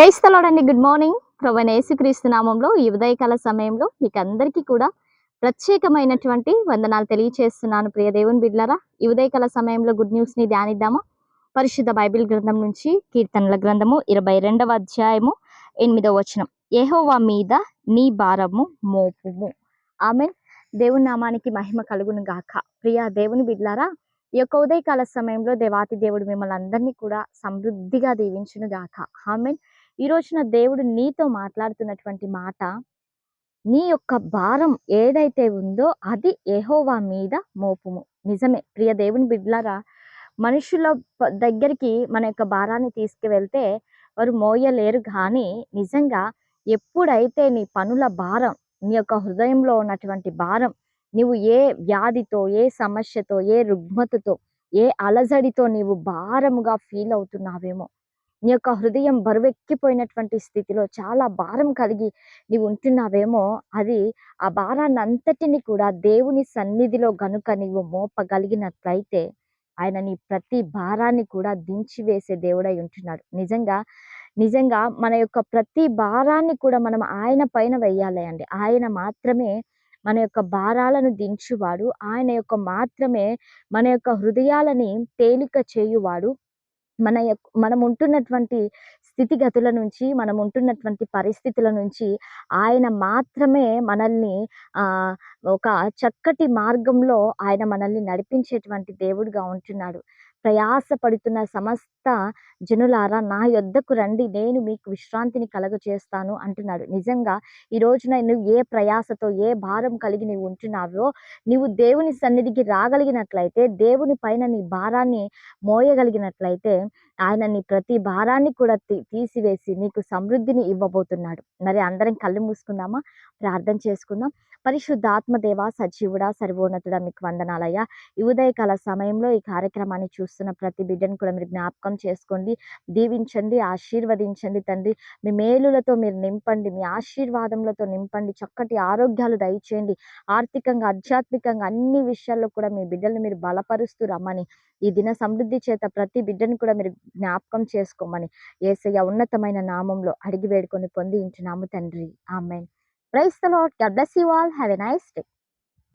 క్రైస్తలోడండి good morning. ప్రవణ యేసుక్రీస్తు నామంలో ఈ ఉదయకాల సమయంలో మీకు అందరికీ కూడా ప్రత్యేకమైనటువంటి వందనాలు తెలియచేస్తున్నాను. ప్రియ దేవుని బిడ్లరా ఈ ఉదయకాల సమయంలో గుడ్ న్యూస్ని ధ్యానిద్దామా ధ్యానిద్దాము. పరిశుద్ధ బైబిల్ గ్రంథం నుంచి కీర్తనల గ్రంథము ఇరవై రెండవ అధ్యాయము ఎనిమిదవ వచనం. ఏహోవా మీద నీ భారము మోపుము. ఆమె దేవుని నామానికి మహిమ కలుగును గాక. ప్రియ దేవుని బిడ్లారా ఈ యొక్క ఉదయకాల సమయంలో దేవాతి దేవుడు మిమ్మల్ని అందరినీ కూడా సమృద్ధిగా దీవించును గాక. ఆమెన్. ఈ రోజున దేవుడు నీతో మాట్లాడుతున్నటువంటి మాట నీ యొక్క భారం ఏదైతే ఉందో అది ఎహోవా మీద మోపుము. నిజమే. ప్రియ దేవుని బిడ్లారా మనుషుల దగ్గరికి మన యొక్క భారాన్ని తీసుకువెళ్తే వారు మోయలేరు కానీ నిజంగా ఎప్పుడైతే నీ పనుల భారం నీ యొక్క హృదయంలో ఉన్నటువంటి భారం నీవు ఏ వ్యాధితో ఏ సమస్యతో ఏ రుగ్మతతో ఏ అలజడితో నీవు భారముగా ఫీల్ అవుతున్నావేమో నీ యొక్క హృదయం బరువెక్కిపోయినటువంటి స్థితిలో చాలా భారం కలిగి నీవు ఉంటున్నావేమో అది ఆ భారాన్ని అంతటిని కూడా దేవుని సన్నిధిలో గనుక నీవు మోపగలిగినట్లయితే ఆయన నీ ప్రతి భారాన్ని కూడా దించి వేసే దేవుడై ఉంటున్నాడు. నిజంగా నిజంగా మన యొక్క ప్రతి భారాన్ని కూడా మనం ఆయన పైన వెయ్యాలి అండి. ఆయన మాత్రమే మన యొక్క భారాలను దించువాడు. ఆయన యొక్క మాత్రమే మన యొక్క హృదయాలని తేలిక చేయువాడు. మన యొక్క మనం ఉంటున్నటువంటి స్థితిగతుల నుంచి మనం ఉంటున్నటువంటి పరిస్థితుల నుంచి ఆయన మాత్రమే మనల్ని ఆ ఒక చక్కటి మార్గంలో ఆయన మనల్ని నడిపించేటువంటి దేవుడుగా ఉంటున్నాడు. ప్రయాస పడుతున్న సమస్త జనులారా నా యొద్దకు రండి. నేను మీకు విశ్రాంతిని కలగ చేస్తాను అంటున్నాడు. నిజంగా ఈ రోజున నువ్వు ఏ ప్రయాసతో ఏ భారం కలిగి నీవు ఉంటున్నావో నీవు దేవుని సన్నిధికి రాగలిగినట్లయితే దేవుని పైన నీ భారాన్ని మోయగలిగినట్లయితే ఆయన నీ ప్రతి భారాన్ని కూడా తీ- తీసివేసి నీకు సమృద్ధిని ఇవ్వబోతున్నాడు. మరి అందరం కళ్ళు మూసుకుందామా? ప్రార్థన చేసుకుందాం. పరిశుద్ధాత్మదేవ సజీవుడా సర్వోన్నతుడా మీకు వందనాలయ్యా. ఈ ఉదయకాల సమయంలో ఈ కార్యక్రమాన్ని చూస్తున్న ప్రతి బిడ్డను కూడా మీరు జ్ఞాపకం చేసుకోండి. దీవించండి ఆశీర్వదించండి తండ్రి. మీ మేలులతో మీరు నింపండి మీ ఆశీర్వాదములతో నింపండి. చక్కటి ఆరోగ్యాలు దయచేయండి. ఆర్థికంగా ఆధ్యాత్మికంగా అన్ని విషయాల్లో కూడా మీ బిడ్డలను మీరు బలపరుస్తూ రమ్మని. ఈ దిన సమృద్ధి చేత ప్రతి బిడ్డను కూడా మీరు జ్ఞాపకం చేసుకోమని ఏసయ్య ఉన్నతమైన నామంలో అడిగి వేడుకొని పొంది ఇంటున్నాము తండ్రి. Amen. Praise the lord God bless you all. Have a nice day.